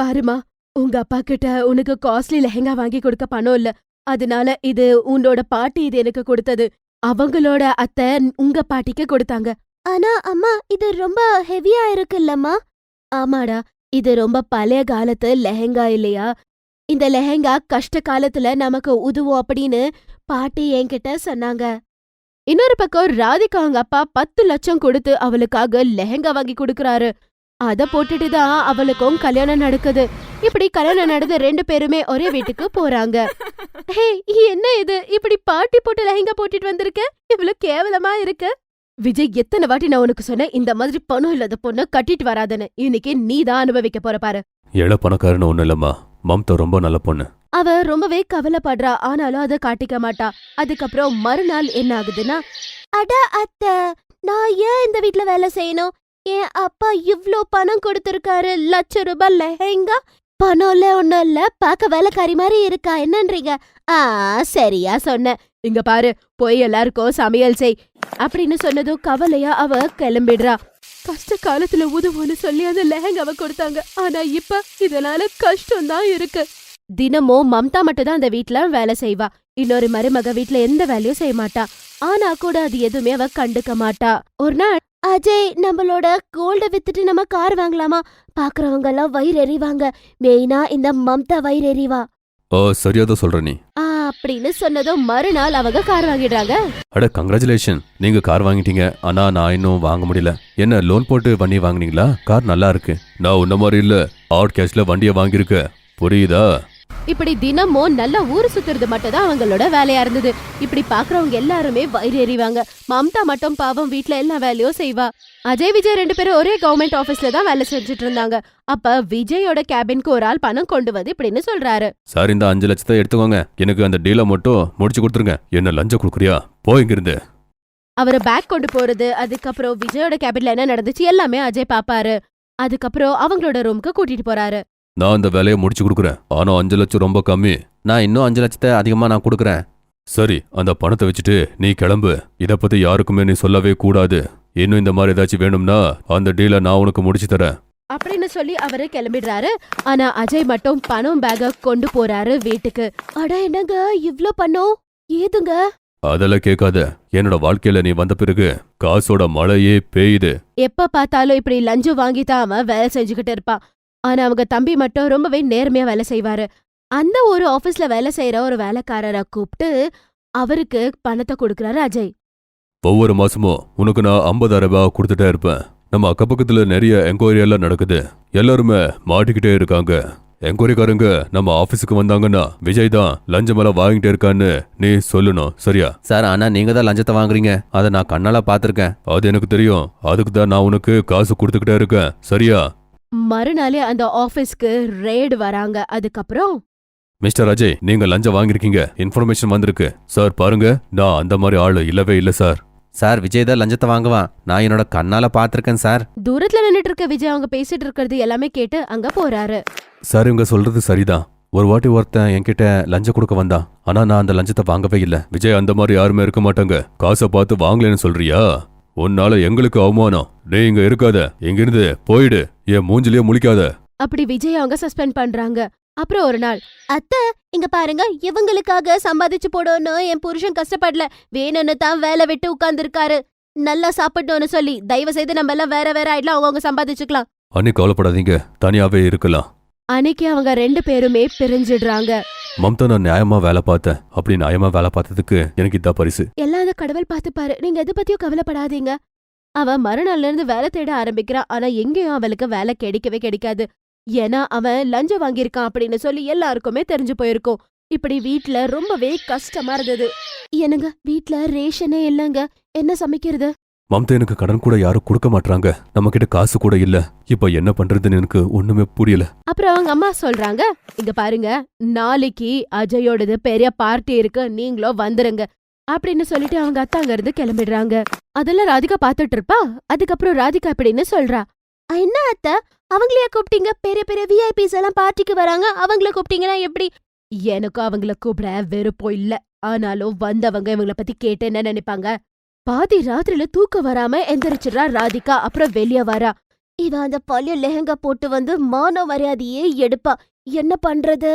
பாருமா உங்க அப்பா கிட்ட உனக்கு காஸ்ட்லி லெஹெங்கா வாங்கி கொடுக்க பணம் இல்ல. அதனால இது உன்னோட பாட்டி இது எனக்கு கொடுத்தது. அவங்களோட அத்தை உங்க பாட்டிக்கு கொடுத்தாங்க. ஆனா அம்மா இது ரொம்ப ஹெவியா இருக்குல்லம்மா. ஆமாடா இது ரொம்ப பழைய காலத்து லெஹெங்கா இல்லையா? இந்த லெஹெங்கா கஷ்ட காலத்துல நமக்கு உதவும் அப்படின்னு பாட்டி என்கிட்ட சொன்னாங்க. இன்னொரு பக்கம் ராதிகா அவங்க அப்பா பத்து லட்சம் கொடுத்து அவளுக்காக லெஹெங்கா வாங்கி கொடுக்கறாரு. அத போட்டுட்டு தான் அவளுக்கும் கல்யாணம் நடக்குது. இப்படி கல்யாணம் நடந்த ரெண்டு பேருமே ஒரே வீட்டுக்கு போறாங்க. ஹே என்ன இது? இப்படி பாட்டி போட்டு லெஹெங்கா போட்டுட்டு வந்திருக்க? இவ்வளவு கேவலமா இருக்கு. விஜய் எத்தனை வாட்டி நான் உனக்கு சொன்னேன் இந்த மாதிரி பணம் இல்லாத பொண்ணு கட்டிட்டு வராதன்னு. இன்னைக்கு நீ தான் அனுபவிக்க போற பாரு. ஏழை பணக்காரன்னு ஒன்றும் இல்லம்மா. மம்தா ரொம்ப நல்ல பொண்ணு. அவ ரொம்பவே கவலைப்படுறா. ஆனாலும் அத காட்டிக்க மாட்டா. அதுக்கப்புறம் மறுநாள் என்ன ஆகுதுன்னா அட அத்தை நான் ஏன் இந்த வீட்ல வேலை செய்யணும்? என் அப்பா இவ்ளோ பணம் கொடுத்துருக்காரு லட்ச ரூபாய் லெஹெங்கா? பணம்ல ஒண்ணும் இல்ல பாக்க வேலைக்காரி மாதிரி இருக்கா? என்னன்றீங்க? ஆ சரியா சொன்ன இங்க பாரு போய் எல்லாருக்கும் சமையல் செய். அப்படின்னு சொன்னதும் கவலையா அவ கிளம்பிடுறா. கஷ்ட காலத்துல உதவுன்னு சொல்லி அந்த லெஹங்காவை கொடுத்தாங்க. ஆனா இப்ப இதனால கஷ்டம் தான் இருக்கு. தினமும் மம்தா மட்டும் தான் அந்த வீட்ல வேலை செய்வா. இன்னொரு மருமக வீட்ல எந்த வேலையும் செய்ய மாட்டா. ஆனா கூட அது எதுவுமே அவ கண்டுக்க மாட்டா. ஒரு நாள் அஜய் நம்மளோட கோல்ட வித்துட்டு நம்ம கார் வாங்கலாமா? பாக்குறவங்க எல்லாம் வயிறு எறிவாங்க மெயினா இந்த மம்தா வயிறு எறிவா ஓ சரியா தான் சொல்ற நீ. ஆ, அப்படின்னு சொன்னதும் மறுநாள் அவங்க கார் வாங்கிடுறாங்க. அட கங்க்ராச்சுலேஷன் நீங்க கார் வாங்கிட்டீங்க. ஆனா நான் இன்னும் வாங்க முடியல. என்ன லோன் போட்டு வண்டி வாங்குனீங்களா? கார் நல்லா இருக்கு. நான் உன்ன மாதிரி இல்ல. ஆட் கேஷ்ல வண்டியை வாங்கியிருக்க புரியுதா? இப்படி தினமும் நல்லா ஊர் சுத்துறது மட்டும் தான் அவங்களோட வேலையா இருந்தது. இப்படி பாக்குறவங்க எல்லாருமே வயிறு எறிவாங்க. மம்தா மட்டும் பாவம் வீட்ல எல்லா வேலையும் செய்வா. அஜய் விஜய் ரெண்டு பேரும் ஒரே கவர்மெண்ட் ஆபீஸ்ல தான் வேலை செஞ்சுட்டு இருந்தாங்க. அப்ப விஜயோட கேபின்க்கு ஒரு ஆள் பணம் கொண்டு வந்து இப்படின்னு சொல்றாரு. சார் இந்த அஞ்சு லட்சத்தை எடுத்துக்கோங்க. எனக்கு அந்த டீலை மட்டும் முடிச்சு கொடுத்துருங்க. என்ன லஞ்சம் கொடுக்குறியா? போ இங்கிருந்து. அவரு பேக் கொண்டு போறது அதுக்கப்புறம் விஜயோட கேபின்ல என்ன நடந்துச்சு எல்லாமே அஜய் பாப்பாரு. அதுக்கப்புறம் அவங்களோட ரூமுக்கு கூட்டிட்டு போறாரு. நான் அந்த வேலையை முடிச்சு கொடுக்குறேன். ஆனா அஞ்சு லட்சம் ரொம்ப கம்மி. நான் இன்னும் அஞ்சு லட்சத்தை அதிகமா நான் கொடுக்குறேன். சரி அந்த பணத்தை வச்சுட்டு நீ கிளம்பு. இத பத்தி யாருக்குமே நீ சொல்லவே கூடாது. இன்னும் இந்த மாதிரி ஏதாச்சும் வேணும்னா அந்த டீலை நான் உனக்கு முடிச்சு தரேன். அப்படின்னு சொல்லி அவரு கிளம்பிடுறாரு. ஆனா அஜய் மட்டும் பணம் பேக கொண்டு போறாரு வீட்டுக்கு. அட என்னங்க இவ்ளோ பணம்? ஏதுங்க? அதெல்லாம் கேட்காத. என்னோட வாழ்க்கையில நீ வந்த பிறகு காசோட மழையே பெய்யுது. எப்ப பார்த்தாலும் இப்படி லஞ்சம் வாங்கி தான் அவன் வேலை செஞ்சுக்கிட்டு இருப்பான். ஆனா அவங்க தம்பி மட்டும் ரொம்பவே நேர்மையா வேலை செய்வாரு. அந்த ஒரு ஆபீஸ்ல வேலை செய்யற ஒரு வேலைக்காரரை கூப்பிட்டு அவருக்கு பணத்தை கொடுக்கறாரு அஜய். ஒவ்வொரு மாசமும் உனக்கு நான் ஐம்பதாயிரம் ரூபாய் கொடுத்துட்டே இருப்பேன். நம்ம அக்கப்பக்கத்துல நிறைய என்கொயரி எல்லாம் நடக்குது. எல்லாருமே மாட்டிக்கிட்டே இருக்காங்க. என்கொயரிக்காரங்க நம்ம ஆபீஸுக்கு வந்தாங்கன்னா விஜய் தான் லஞ்சம் எல்லாம் வாங்கிட்டே இருக்கான்னு நீ சொல்லணும் சரியா? சார் ஆனா நீங்க தான் லஞ்சத்தை வாங்குறீங்க. அதை நான் கண்ணால பாத்திருக்கேன் அது எனக்கு தெரியும். அதுக்கு தான் நான் உனக்கு காசு கொடுத்துக்கிட்டே இருக்கேன் சரியா? மறுநாளே அந்த ஆபீஸ்க்கு ரெய்டு வராங்க. அதுக்கப்புறம்? மிஸ்டர் அஜய் நீங்க லஞ்சம் வாங்கிருக்கீங்க இன்ஃபர்மேஷன் வந்திருக்கு. சார் பாருங்க. நான் அந்த மாதிரி ஆளு இல்லவே இல்ல சார். சார் விஜய் தான் லஞ்சத்தை வாங்குவான். நான் என்னோட கண்ணால பாத்திருக்கேன் சார். தூரத்துல நின்னுட்டு இருக்க விஜய் அவங்க பேசிட்டு இருக்கிறது எல்லாமே கேட்டு அங்க போறாரு. சார் இவங்க சொல்றது சரிதான். ஒரு வாட்டி ஒருத்தன் என்கிட்ட லஞ்சம் கொடுக்க வந்தான். ஆனா நான் அந்த லஞ்சத்தை வாங்கவே இல்ல. விஜய் அந்த மாதிரி யாருமே இருக்க மாட்டாங்க. காசை பார்த்து வாங்கலைன்னு சொல்றியா? உன்னால எங்களுக்கு அவமானம். நீ இங்க இருக்காத. இங்கிருந்து போயிடு. என் மூஞ்சிலேயே முழிக்காத. அப்படி விஜய் அவங்க சஸ்பெண்ட் பண்றாங்க. அப்புறம் ஒரு நாள் அத்தை இங்க பாருங்க. இவங்களுக்காக சம்பாதிச்சு போடணும் என் புருஷன் கஷ்டப்படல. வேணும்னு தான் வேலை விட்டு உட்கார்ந்துருக்காரு. நல்லா சாப்பிட்டோன்னு சொல்லி தயவு செய்து நம்ம எல்லாம் வேற வேற ஆயிடலாம். அவங்க சம்பாதிச்சுக்கலாம். அன்னி கவலைப்படாதீங்க. தனியாவே இருக்கலாம். அன்னைக்கு அவங்க ரெண்டு பேருமே பிரிஞ்சிடுறாங்க. மம்தா நான் நியாயமா வேலை பார்த்தேன் அப்படி நியாயமா வேலை பார்த்ததுக்கு எனக்கு இதான் பரிசு. எல்லாம் அந்த கடவுள் பார்த்துப்பாரு நீங்க எதை பத்தியும் கவலைப்படாதீங்க. அவ மறுநாள்ல இருந்து வேலை தேட ஆரம்பிக்கிறான் ஆனா எங்கேயும் அவளுக்கு வேலை கிடைக்கவே கிடைக்காது. ஏன்னா அவன் லஞ்சம் வாங்கியிருக்கான் அப்படின்னு சொல்லி எல்லாருக்குமே தெரிஞ்சு போயிருக்கும். இப்படி வீட்ல ரொம்பவே கஷ்டமா இருந்தது. என்னங்க வீட்ல ரேஷனே இல்லங்க. என்ன சமைக்கிறது? மம்தா எனக்கு கடன் கூட யாரும் கொடுக்க மாட்றாங்க. நம்ம கிட்ட காசு கூட இல்ல. இப்ப என்ன பண்றதுன்னு எனக்கு ஒண்ணுமே புரியல. அப்புறம் அவங்க அம்மா சொல்றாங்க இங்க பாருங்க நாளைக்கு அஜயோடது பெரிய பார்ட்டி இருக்கு நீங்களும் வந்துருங்க அப்படின்னு சொல்லிட்டு அவங்க அத்தா அங்க இருந்து கிளம்பிடுறாங்க. அதெல்லாம் ராதிகா பாத்துட்டு இருப்பா. அதுக்கப்புறம் ராதிகா அப்படின்னு சொல்றா. என்ன அத்தை? அவங்களையா கூப்பிட்டீங்க? பெரிய பெரிய விஐபிஸ் எல்லாம் பார்ட்டிக்கு வராங்க. அவங்கள கூப்பிட்டீங்கன்னா எப்படி? எனக்கும் அவங்கள கூப்பிட வெறுப்போ இல்ல. ஆனாலும் வந்தவங்க இவங்கள பத்தி கேட்டு என்ன நினைப்பாங்க? பாதி ராத்திரில தூக்கம் வராம எந்திரிச்சிடறா ராதிகா அப்புறம் வெளிய வரா. இவன் அந்த பழைய லெஹங்கா போட்டு வந்து மான மரியாதையே எடுப்பா. என்ன பண்றது?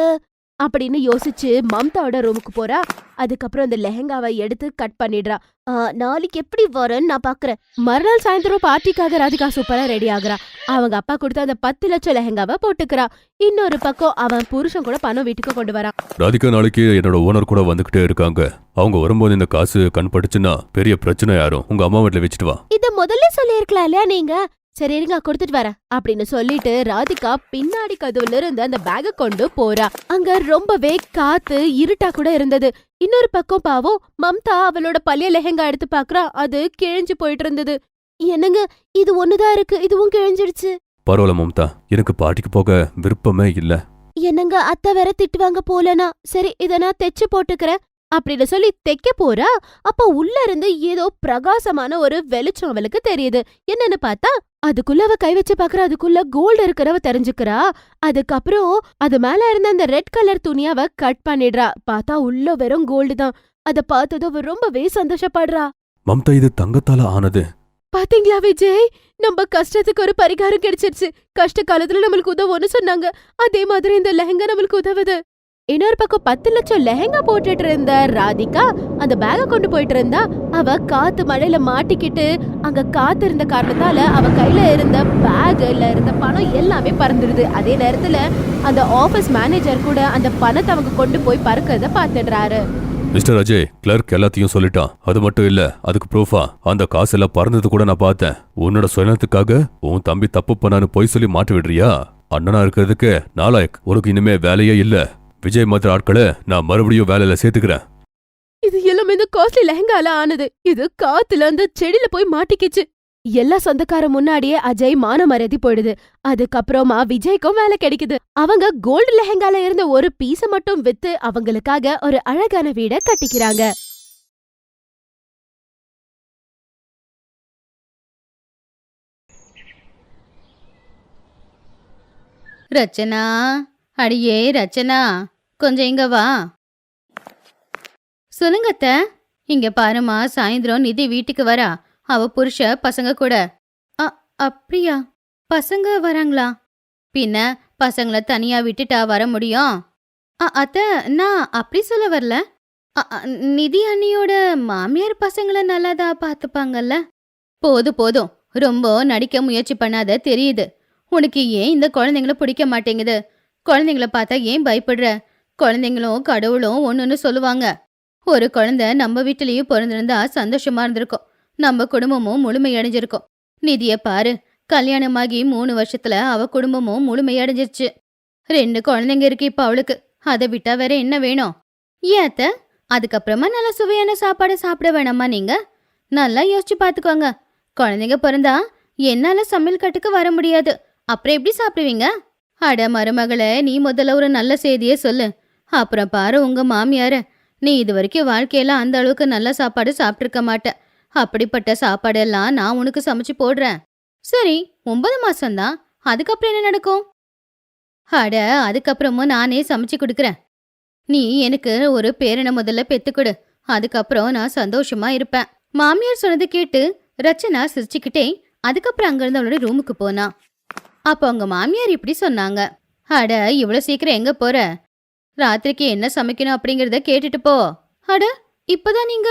அப்படின்னு யோசிச்சு மம்தாவோட ரூமுக்கு போறா. அதுக்கப்புறம் அந்த லெஹங்காவை எடுத்து கட் பண்ணிடுறா. நாளைக்கு எப்படி வரும்னு நான் பாக்குறேன். மறுநாள் சாயந்தரம் பார்ட்டிக்காக ராதிகா சூப்பரா ரெடி ஆகுறா. அவங்க அப்பா கொடுத்த அந்த பத்து லட்சம் லெஹங்காவை போட்டுக்கிறா. இன்னொரு பக்கம் அவன் புருஷன் கூட பணம் வீட்டுக்கு கொண்டு வரான் ராதிகா நாளைக்கு என்னோட ஓனர் கூட வந்துகிட்டே இருக்காங்க. அவங்க வரும்போது இந்த காசு கண் பட்டுச்சுன்னா பெரிய பிரச்சனை யாரும். உங்க அம்மா வீட்டுல வச்சுட்டு வா. இத முதல்ல சொல்லிருக்கலாம் இல்லையா நீங்க? சரி இருங்க கொடுத்துட்டு வரேன் அப்படின்னு சொல்லிட்டு ராதிகா பின்னாடி கதவுல இருந்து அந்த பேக கொண்டு போறா. அங்க ரொம்பவே காத்து இருட்டா கூட இருந்தது. இன்னொரு பக்கம் பாவம் மம்தா அவளோட பழைய லெஹங்கா எடுத்து பாக்குறா. அது கிழிஞ்சு போயிட்டு இருந்தது. என்னங்க இது ஒண்ணுதான் இருக்கு இதுவும் கிழிஞ்சிடுச்சு. பரவாயில்ல மம்தா எனக்கு பாட்டிக்கு போக விருப்பமே இல்ல. என்னங்க அத்தை வேற திட்டுவாங்க போலனா. சரி இத நான் தைச்சு போட்டுக்கிறேன். அப்படின்னு சொல்லி தைக்க போறா அப்ப உள்ள இருந்து ஏதோ பிரகாசமான ஒரு வெளிச்சம் அவளுக்கு தெரியுது. என்னன்னு பார்த்தா அதுக்குள்ள அவ கை வச்சு பாக்குற அதுக்குள்ள கோல்டு இருக்கிறவ தெரிஞ்சுக்கிறா. அதுக்கப்புறம் அது மேல இருந்த அந்த ரெட் கலர் துணிய அவ கட் பண்ணிடுறா. பார்த்தா உள்ள வெறும் கோல்டு தான். அத பார்த்ததும் அவ ரொம்பவே சந்தோஷப்படுறா. மம்தா இது தங்கத்தால ஆனது. பாத்தீங்களா விஜய்? நம்ம கஷ்டத்துக்கு ஒரு பரிகாரம் கிடைச்சிருச்சு. கஷ்ட காலத்துல நம்மளுக்கு உதவும்னு சொன்னாங்க. அதே மாதிரி இந்த லெஹங்கா நம்மளுக்கு உதவுது. இன்னொரு பக்கம் பத்து லட்சம் லெஹெங்கா போட்டுட்டு இருந்த ராதிகா அந்த பேக கொண்டு போயிட்டு இருந்தா அவ காத்து மழையில மாட்டிக்கிட்டு அங்க காத்து இருந்த காரணத்தால அவ கையில இருந்த பேக்ல இருந்த பணம் எல்லாமே பறந்துடுது. அதே நேரத்துல அந்த ஆபீஸ் மேனேஜர் கூட அந்த பணத்தை அவங்க கொண்டு போய் பறக்கிறத பாத்துடுறாரு மிஸ்டர் அஜய் கிளர்க் எல்லாத்தையும் சொல்லிட்டான். அது மட்டும் இல்ல அதுக்கு ப்ரூஃபா அந்த காசெல்லாம் பறந்தது கூட நான் பார்த்தேன். உன்னோட சுயநலத்துக்காக உன் தம்பி தப்பு பண்ணான்னு பொய் சொல்லி மாட்டி விடுறியா? அண்ணனா இருக்கிறதுக்கு நாலாயக். உனக்கு இனிமே வேலையே இல்ல. விஜய் மற்ற ஆட்களை நான் மறுபடியும் வேலையில சேர்த்துக்கிறேன். இது எல்லாமே இந்த காஸ்ட்லி லெஹங்கால ஆனது. இது காத்துல அந்த செடியில போய் மாட்டிக்கிச்சு. எல்லா சொந்தக்கார முன்னாடியே அஜய் மான மரியாதை போயிடுது. அதுக்கப்புறமா விஜய்க்கும் வேலை கிடைக்குது. அவங்க கோல்டு லெஹங்கால இருந்த ஒரு பீஸ மட்டும் வித்து அவங்களுக்காக ஒரு அழகான வீட கட்டிக்கிறாங்க. ரச்சனா? அடியே ரச்சனா கொஞ்சம் இங்க வா. சொல்லுங்க அத்தை. இங்க பாருமா சாயந்தரம் நிதி வீட்டுக்கு வரா. அவ புருஷ பசங்க கூட. அ அப்படியா? பசங்க வராங்களா? பின்ன பசங்களை தனியா விட்டுட்டா வர முடியும்? அத்த அத்தை நான் அப்படி சொல்ல வரல. அ, நிதி அண்ணியோட மாமியார் பசங்களை நல்லாதா பார்த்துப்பாங்கல்ல போதும் போதும். ரொம்ப நடிக்க முயற்சி பண்ணாத தெரியுது. உனக்கு ஏன் இந்த குழந்தைங்கள பிடிக்க மாட்டேங்குது? குழந்தைங்கள பார்த்தா ஏன் பயப்படுற? குழந்தைங்களும் கடவுளும் ஒன்றுன்னு சொல்லுவாங்க. ஒரு குழந்தை நம்ம வீட்டிலையும் பிறந்திருந்தா சந்தோஷமா இருந்திருக்கும். நம்ம குடும்பமும் முழுமையடைஞ்சிருக்கும். நிதிய பாரு கல்யாணமாகி மூணு வருஷத்துல அவ குடும்பமும் முழுமையடைஞ்சிருச்சு. ரெண்டு குழந்தைங்க இருக்கு இப்ப அவளுக்கு. அதை விட்டா வேற என்ன வேணும்? ஏத்த அதுக்கப்புறமா நல்ல சுவையான சாப்பாடு சாப்பிட வேணாமா நீங்க? நல்லா யோசிச்சு பாத்துக்கோங்க. குழந்தைங்க பிறந்தா என்னால சமையல் கட்டுக்கு வர முடியாது. அப்புறம் எப்படி சாப்பிடுவீங்க? அட மருமகளே நீ முதல்ல ஒரு நல்ல செய்தியே சொல்லு. அப்புறம் பாரு உங்க மாமியார. நீ இது வரைக்கும் வாழ்க்கையில அந்த அளவுக்கு நல்ல சாப்பாடு சாப்பிட்ருக்க மாட்ட. அப்படிப்பட்ட சாப்பாடெல்லாம் நான் உனக்கு சமைச்சு போடுறேன். சரி ஒன்பது மாசம்தான். அதுக்கப்புறம் என்ன நடக்கும்? அட அதுக்கப்புறமும் நானே சமைச்சு கொடுக்குறேன். நீ எனக்கு ஒரு பேரனை முதல்ல பெத்துக்கொடு அதுக்கப்புறம் நான் சந்தோஷமா இருப்பேன். மாமியார் சொன்னது கேட்டு ரச்சனா சிரிச்சுக்கிட்டே அதுக்கப்புறம் அங்கிருந்து அவளோட ரூமுக்கு போனா. அப்போ அவங்க மாமியார் இப்படி சொன்னாங்க. அட இவ்வளோ சீக்கிரம் எங்க போற? ராத்திரிக்கு என்ன சமைக்கணும் அப்படிங்கறத கேட்டுட்டு போ. அட இப்பதான் நீங்க?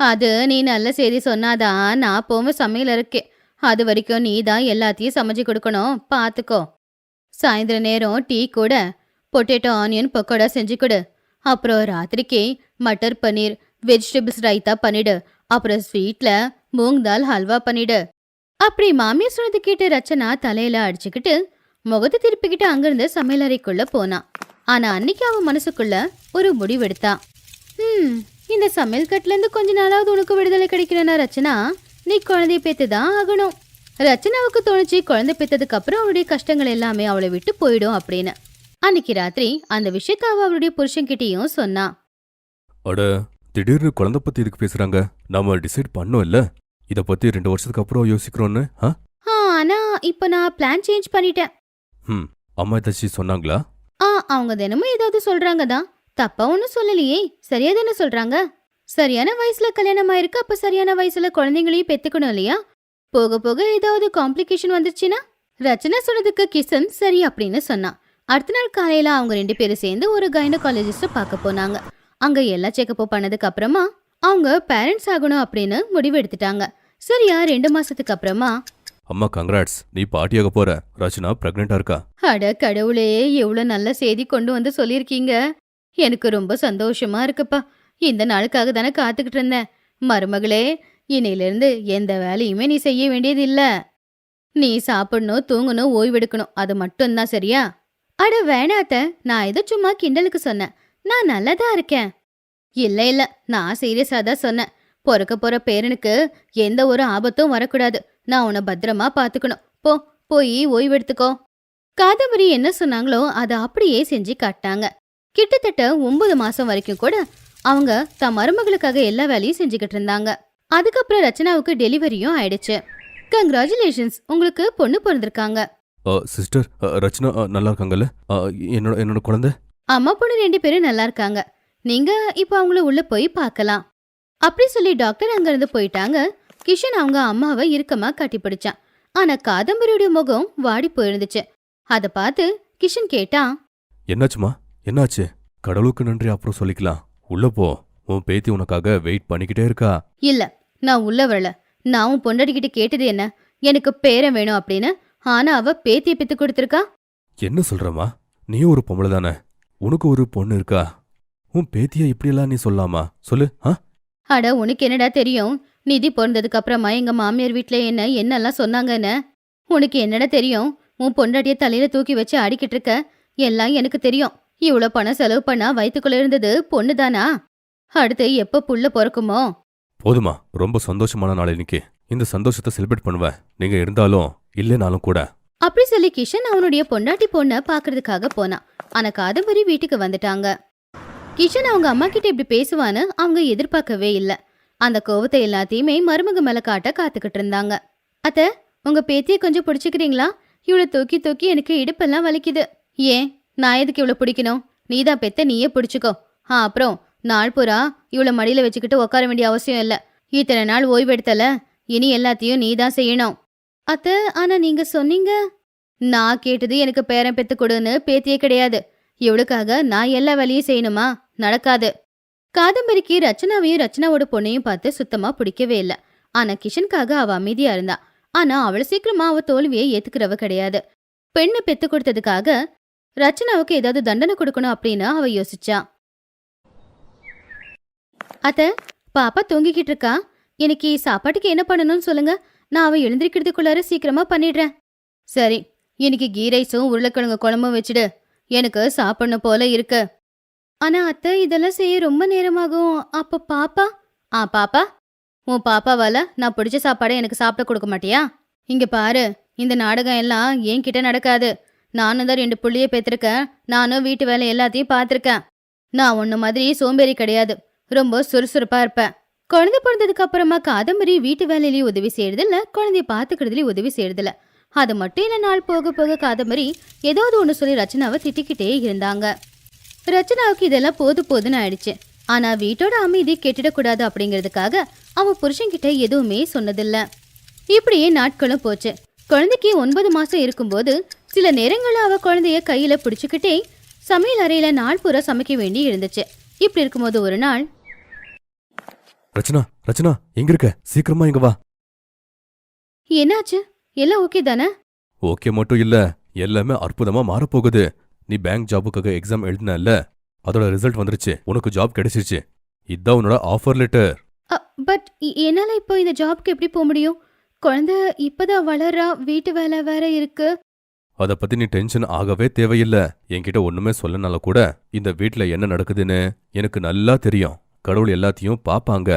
அது நீ நல்ல செய்தி சொன்னாதான் நான் போவேன் சமையல் இருக்கேன் அது வரைக்கும் நீ தான் எல்லாத்தையும் சமைச்சு கொடுக்கணும். பார்த்துக்கோ சாயந்தர நேரம் டீ கூட பொட்டேட்டோ ஆனியன் பக்கோடா செஞ்சு கொடு. அப்புறம் ராத்திரிக்கு மட்டர் பன்னீர் வெஜிடபிள்ஸ் ரைத்தா பண்ணிடு. அப்புறம் ஸ்வீட்ல மூங் தால் ஹல்வா பண்ணிடு. அப்படி மாமியார் சொன்னது கேட்டு ரச்சனா தலையில அடிச்சுக்கிட்டு முகத்தை திருப்பிக்கிட்டு அங்கிருந்து சமையலறைக்குள்ள போனான் ஆனா அன்னைக்கு அவன் மனசுக்குள்ள ஒரு முடிவெடுத்தான் ம் இந்த சமையல் கட்டுல இருந்து கொஞ்ச நாளாவது உனக்கு விடுதலை கிடைக்கலனா ரச்சனா? நீ குழந்தைய பேத்து தான் ஆகணும். ரச்சனாவுக்கு தோணுச்சு குழந்தை பெத்ததுக்கு அப்புறம் அவளுடைய கஷ்டங்கள் எல்லாமே அவளை விட்டு போயிடும் அப்படின்னு. அன்னைக்கு ராத்திரி அந்த விஷயத்த அவ அவளுடைய புருஷன்கிட்டயும் சொன்னான் அட திடீர்னு குழந்தை பத்தி இதுக்கு பேசுறாங்க? நாம டிசைட் பண்ணோம் இல்ல இத பத்தி ரெண்டு வருஷத்துக்கு அப்புறம் யோசிக்கிறோன்னு ஆ? ஆனா இப்ப நான் பிளான் சேஞ்ச் பண்ணிட்டேன். ம் அம்மா ஏதாச்சும் சொன்னாங்களா? ஆ அவங்க தினமும் ஏதாவது சொல்றாங்க தான். தப்பா ஒன்றும் சொல்லலையே. சரியா தானே சொல்றாங்க? சரியான வயசுல கல்யாணம் ஆயிருக்கு அப்ப சரியான வயசுல குழந்தைங்களையும் பெத்துக்கணும் இல்லையா? போக போக ஏதாவது காம்ப்ளிகேஷன் வந்துச்சுன்னா ரச்சனா சொன்னதுக்கு கிஷன் சரி அப்படின்னு சொன்னான். அடுத்த நாள் காலையில அவங்க ரெண்டு பேரும் சேர்ந்து ஒரு கைனகாலஜிஸ்ட பார்க்க போனாங்க. அங்க எல்லா செக்கப்பும் பண்ணதுக்கு அப்புறமா அவங்க பேரண்ட்ஸ் ஆகணும் அப்படின்னு முடிவு எடுத்துட்டாங்க. சரியா ரெண்டு மாசத்துக்கு அப்புறமா? அம்மா கங்க்ராட்ஸ் நீ பாட்டியாக போற. ரச்சனா பிரெக்னெண்டா இருக்கா? அட கடவுளே எவ்வளவு நல்ல செய்தி கொண்டு வந்து சொல்லியிருக்கீங்க. எனக்கு ரொம்ப சந்தோஷமா இருக்குப்பா. இந்த நாளுக்காக தானே காத்துக்கிட்டு இருந்தேன். மருமகளே இன்னையிலிருந்து எந்த வேலையுமே நீ செய்ய வேண்டியது இல்ல நீ சாப்பிடணும் தூங்கணும் ஓய்வெடுக்கணும். அது மட்டும்தான் சரியா? அட வேணாத்த நான் ஏதோ சும்மா கிண்டலுக்கு சொன்னேன். நான் நல்லதா இருக்கேன். இல்ல இல்ல. நான் சீரியஸா தான் சொன்னேன். பிறக்க போற பேரனுக்கு எந்த ஒரு ஆபத்தும் வரக்கூடாது. நான் உன்னை பத்திரமா பாத்துக்கணும். போ போய் ஓய்வெடுத்துக்கோ காதம்பரி என்ன சொன்னாங்களோ அதை அப்படியே செஞ்சு காட்டாங்க கிட்டத்தட்ட ஒன்பது மாசம் வரைக்கும் கூட அவங்க தன் மருமகளுக்காக எல்லா வேலையும் செஞ்சுக்கிட்டு இருந்தாங்க. அதுக்கப்புறம் ரச்சனாவுக்கு டெலிவரியும் ஆயிடுச்சு. கங்க்ராச்சுலேஷன்ஸ் உங்களுக்கு பொண்ணு பிறந்திருக்காங்க. சிஸ்டர் ரச்சனா நல்லா இருக்காங்கல்ல? என்னோட என்னோட குழந்தை? அம்மா பொண்ணு ரெண்டு பேரும் நல்லா இருக்காங்க. நீங்க இப்போ அவங்கள உள்ள போய் பார்க்கலாம். அப்படி சொல்லி டாக்டர் அங்கிருந்து போயிட்டாங்க. கிஷன் அவங்க அம்மாவை இறுக்கமா கட்டிப்பிடிச்சான். ஆனா காதம்பரியுடைய முகம் வாடி போயிருந்துச்சு. அதை பார்த்து கிஷன் கேட்டான். என்னாச்சுமா? என்னாச்சு? கடவுளுக்கு நன்றி அப்புறம் சொல்லிக்கலாம். உள்ள போ. உன் பேத்தி உனக்காக வெயிட் பண்ணிக்கிட்டே இருக்கா. இல்ல நான் உள்ள வரல. நான் உன் பொண்டாட்டிக்கிட்ட கேட்டது என்ன? எனக்கு பேரன் வேணும் அப்படின்னு. ஆனா அவ பேத்திய பெத்து கொடுத்துருக்கா? என்ன சொல்றமா நீயும் ஒரு பொம்பளை தானே. உனக்கு ஒரு பொண்ணு இருக்கா? உன் பேத்திய இப்படியெல்லாம் நீ சொல்லாமா? சொல்லு ஆ? அட உனக்கு என்னடா தெரியும்? நிதி பிறந்ததுக்கு அப்புறமா எங்க மாமியார் வீட்ல என்ன என்னெல்லாம் சொன்னாங்கன்னு? உனக்கு என்னடா தெரியும்? உன் பொண்டாட்டிய தலையில தூக்கி வச்சு அடிக்கிட்டு இருக்க. எல்லாம் எனக்கு தெரியும். இவ்வளோ பணம் செலவு பண்ணா வயித்துக்குள்ள இருந்தது பொண்ணுதானா? அடுத்து எப்ப புள்ள பிறக்குமோ? போதுமா. ரொம்ப சந்தோஷமான நாள் இன்னைக்கு. இந்த சந்தோஷத்தை செலிப்ரேட் பண்ணுவேன். நீங்க இருந்தாலும் இல்லைனாலும் கூட. அப்படி சொல்லி கிஷன் அவனுடைய பொண்டாட்டி பொண்ண பாக்குறதுக்காக போனான். ஆனா காதம்பரி வீட்டுக்கு வந்துட்டாங்க. கிஷன் அவங்க அம்மா கிட்ட இப்படி பேசுவான்னு அவங்க எதிர்பார்க்கவே இல்ல. அந்த கோவத்தை எல்லாத்தையுமே மருமக மேல காட்ட காத்துக்கிட்டு இருந்தாங்க. அத்த உங்க பேத்திய கொஞ்சம் பிடிச்சிக்கிறீங்களா? இவ்வளவு தூக்கி தூக்கி எனக்கு இடுப்பெல்லாம் வலிக்குது. ஏன்? நான் எதுக்கு இவ்வளவு பிடிக்கணும்? நீதான் பெத்த நீயே பிடிச்சிக்கோ. ஆ அப்புறம் நாள் பூரா இவ்வளவு மடியில வச்சுக்கிட்டு உட்கார வேண்டிய அவசியம் இல்ல. இத்தனை நாள் ஓய்வெடுத்தல இனி எல்லாத்தையும் நீதான் செய்யணும். அத்த ஆனா நீங்க சொன்னீங்க. நான் கேட்டது எனக்கு பேரன் பெத்து கொடுன்னு பேத்தியே கிடையாது. இவளுக்காக நான் எல்லா வேலையும் செய்யணுமா? நடக்காது. காதம்பரிக்கு ரச்சனாவையும் ரச்சனாவோட பொண்ணையும் பார்த்து சுத்தமா பிடிக்கவே இல்ல. ஆனா கிஷனுக்காக அவ அமைதியா இருந்தா. ஆனா அவள் சீக்கிரமா அவ தோல்வியை ஏத்துக்கிறவ கிடையாது. பெண்ணை பெத்து கொடுத்ததுக்காக ரச்சனாவுக்கு ஏதாவது தண்டனை கொடுக்கணும் அப்படின்னு அவ யோசிச்சா. அத்த பாப்பா தூங்கிக்கிட்டு இருக்கா? இன்னைக்கு சாப்பாட்டுக்கு என்ன பண்ணணும்னு சொல்லுங்க. நான் அவ எழுந்திருக்கிறதுக்குள்ளார சீக்கிரமா பண்ணிடுறேன். சரி இன்னைக்கு கீ ரைஸும் உருளைக்கிழங்கு குழம்பும் வச்சுடு. எனக்கு சாப்பிடணும் போல இருக்கு. ஆனா அத்தை இதெல்லாம் செய்ய ரொம்ப நேரமாகும். அப்ப பாப்பா? ஆ பாப்பா? உன் பாப்பாவால நான் பிடிச்ச சாப்பாடை எனக்கு சாப்பிட கொடுக்க மாட்டியா? இங்க பாரு இந்த நாடகம் எல்லாம் என்கிட்ட நடக்காது. நானும் தான் ரெண்டு புள்ளிய பெற்றிருக்கேன். நானும் வீட்டு வேலை எல்லாத்தையும் பார்த்துருக்கேன். நான் ஒன்று மாதிரி சோம்பேறி கிடையாது. ரொம்ப சுறுசுறுப்பா இருப்பேன். குழந்தை பிறந்ததுக்கு அப்புறமா காதம்பரி வீட்டு வேலையிலயும் உதவி செய்யறதில்ல குழந்தைய பார்த்துக்கிறதுலையும் உதவி செய்யறதில்ல. அது மட்டும் இல்லை நாள் போக போக காதம்பரி ஏதாவது ஒன்று சொல்லி ரச்சனாவை திட்டிக்கிட்டே இருந்தாங்க. ரச்சனாவுக்கு இதெல்லாம் போது போதுன்னு ஆயிடுச்சு. ஆனா வீட்டோட அமைதி கெட்டிடக்கூடாது அப்படிங்கிறதுக்காக அவ புருஷன்கிட்ட எதுவுமே சொன்னதில்ல. இப்படியே நாட்களும் போச்சு. குழந்தைக்கு ஒன்பது மாசம் இருக்கும்போது சில நேரங்கள்ல அவ குழந்தைய கையில பிடிச்சுக்கிட்டே சமையல் அறையில நாள் பூரா சமைக்க வேண்டி இருந்துச்சு. இப்படி இருக்கும்போது ஒரு நாள் ரச்சனா ரச்சனா எங்க இருக்க? சீக்கிரமா இங்க வா. என்னாச்சு? எல்லாம் ஓகே தானே? ஓகே மட்டும் இல்ல எல்லாமே அற்புதமா மாறப்போகுது. நீ பேங்க் ஜாபுக்காக எக்ஸாம் எழுதினல்ல அதோட ரிசல்ட் வந்துருச்சு உனக்கு ஜாப் கிடைச்சிருச்சு. இதான் உன்னோட ஆஃபர் லெட்டர் பட் என்னால இப்போ இந்த ஜாப்க்கு எப்படி போக முடியும்? குழந்தை இப்பதான் வளர்றா வீட்டு வேலை வேற இருக்கு. அத பத்தி நீ டென்ஷன் ஆகவே தேவையில்ல. என்கிட்ட ஒண்ணுமே சொல்லனால கூட இந்த வீட்ல என்ன நடக்குதுன்னு எனக்கு நல்லா தெரியும். கடவுள் எல்லாத்தையும் பாப்பாங்க.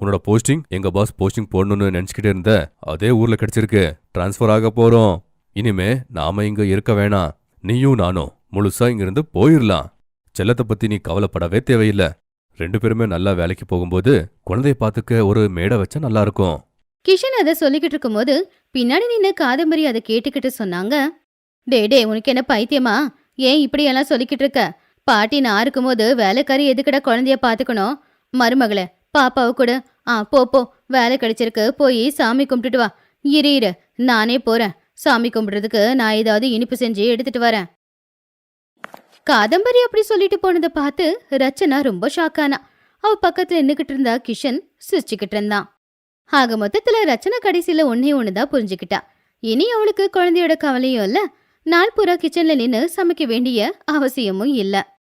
உன்னோட போஸ்டிங் எங்க பாஸ் போஸ்டிங் போடணும்னு நினைச்சுக்கிட்டே இருந்த அதே ஊர்ல கிடைச்சிருக்கு. ட்ரான்ஸ்ஃபர் ஆக போறோம். இனிமே நாம இங்க இருக்க வேணாம். நீயும் நானும். முழுசா இங்கிருந்து போயிடலாம் செல்லத்தை பத்தி நீ கவலைப்படவே தேவையில்ல. ரெண்டு பேருமே நல்லா வேலைக்கு போகும்போது குழந்தைய பாத்துக்க ஒரு மேடை வச்சா நல்லா இருக்கும் கிஷன் அதை சொல்லிக்கிட்டு இருக்கும்போது பின்னாடி நின்று காதம்பரி அதை கேட்டுக்கிட்டு சொன்னாங்க. டே டே உனக்கு என்ன பைத்தியமா? ஏன் இப்படியெல்லாம் சொல்லிக்கிட்டு இருக்க? பாட்டி நான் இருக்கும்போது வேலைக்காரி எதுக்கட குழந்தைய பாத்துக்கணும் மருமகளே பாப்பாவை கூட. ஆ போ போ. வேலை கிடைச்சிருக்கு. போய் சாமி கும்பிட்டுட்டு வா. இரு இரு. நானே போறேன். சாமி கும்பிடுறதுக்கு நான் ஏதாவது இனிப்பு செஞ்சு எடுத்துட்டு வரேன். காதம்பரி அப்படி சொல்லிட்டு போனதை பார்த்து ரச்சனா ரொம்ப ஷாக்கானா அவ பக்கத்துல நின்னுகிட்டு இருந்தா கிஷன் சிரிச்சுக்கிட்டு இருந்தான். ஆக மொத்தத்துல ரச்சனா கடைசியில ஒன்னே ஒண்ணுதான் புரிஞ்சுக்கிட்டா. இனி அவளுக்கு குழந்தையோட கவலையும் இல்ல. நாள் பூரா கிச்சன்ல நின்னு சமைக்க வேண்டிய அவசியமும் இல்ல.